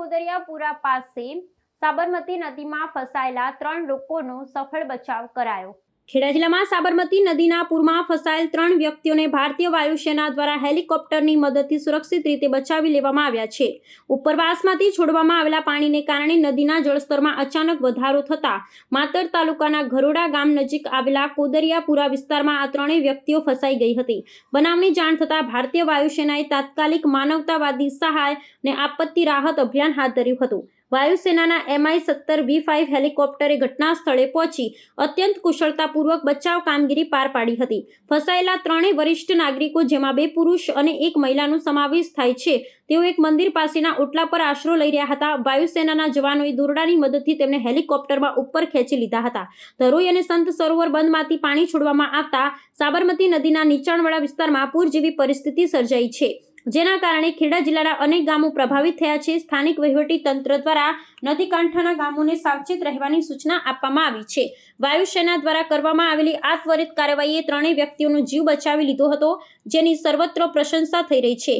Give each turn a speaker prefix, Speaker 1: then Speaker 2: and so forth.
Speaker 1: કોદરિયાપુરા પાસે સાબરમતી નદીમાં ફસાયેલા ત્રણ લોકોનો સફળ બચાવ કરાયો. ખેડા જિલ્લામાં સાબરમતી નદીના પૂરમાં ફસાયેલ ત્રણ વ્યક્તિઓને ભારતીય વાયુસેના દ્વારા હેલિકોપ્ટરની મદદથી સુરક્ષિત રીતે બચાવી લેવામાં આવ્યા છે. ઉપરવાસમાંથી છોડવામાં આવેલા પાણીને કારણે નદીના જળસ્તરમાં અચાનક વધારો થતા માતર તાલુકાના ઘરોડા ગામ નજીક આવેલા કોદરિયાપુરા વિસ્તારમાં આ ત્રણેય વ્યક્તિઓ ફસાઈ ગઈ હતી. બનાવની જાણ થતાં ભારતીય વાયુસેનાએ તાત્કાલિક માનવતાવાદી સહાય અને આપત્તિ રાહત અભિયાન હાથ ધર્યું હતું. વાયુસેનાના એમઆઈ સત્તર વી ફાઇવ હેલિકોપ્ટરે ઘટના સ્થળે પહોંચી અત્યંત કુશળતાપૂર્વક બચાવ કામગીરી પાર પાડી હતી. ફસાયેલા ત્રણેય વરિષ્ઠ નાગરિકો, જેમાં બે પુરુષ અને એક મહિલાનો સમાવેશ થાય છે, તેઓ એક મંદિર પાસેના ઓટલા પર આશરો લઈ રહ્યા હતા. વાયુસેનાના જવાનોએ દોરડાની મદદથી તેમને હેલિકોપ્ટરમાં ઉપર ખેંચી લીધા હતા. ધરોઈ અને સંત સરોવર બંધમાંથી પાણી છોડવામાં આવતા સાબરમતી નદીના નીચાણવાળા વિસ્તારમાં પૂર જેવી પરિસ્થિતિ સર્જાઈ છે. જેના કારણે ખેડા જિલ્લાના અનેક ગામો પ્રભાવિત થયા છે. સ્થાનિક વહીવટી તંત્ર દ્વારા નદી કાંઠાના ગામોને સાવચેત રહેવાની સૂચના આપવામાં આવી છે. વાયુસેના દ્વારા કરવામાં આવેલી આ ત્વરિત કાર્યવાહીએ ત્રણેય વ્યક્તિઓનો જીવ બચાવી લીધો હતો, જેની સર્વત્ર પ્રશંસા થઈ રહી છે.